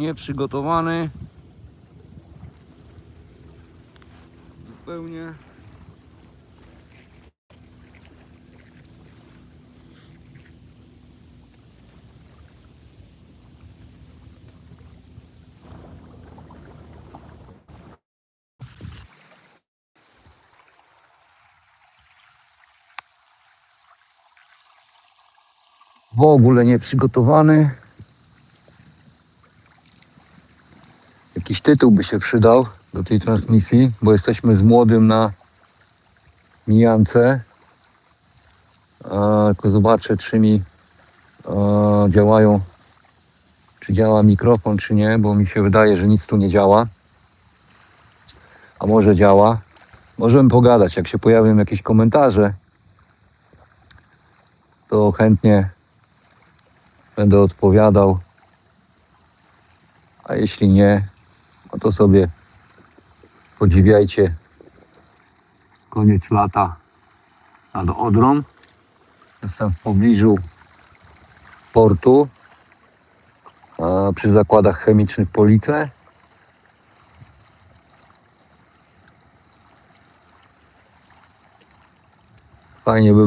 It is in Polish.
nieprzygotowany. Zupełnie. W ogóle nieprzygotowany. Jakiś tytuł by się przydał do tej transmisji, bo jesteśmy z młodym na mijance. A, zobaczę, czy mi a, działają, czy działa mikrofon, czy nie, bo mi się wydaje, że nic tu nie działa. A może działa. Możemy pogadać, jak się pojawią jakieś komentarze, to chętnie będę odpowiadał. A jeśli nie, no to sobie podziwiajcie koniec lata nad Odrą. Jestem w pobliżu portu przy zakładach chemicznych Police. Fajnie by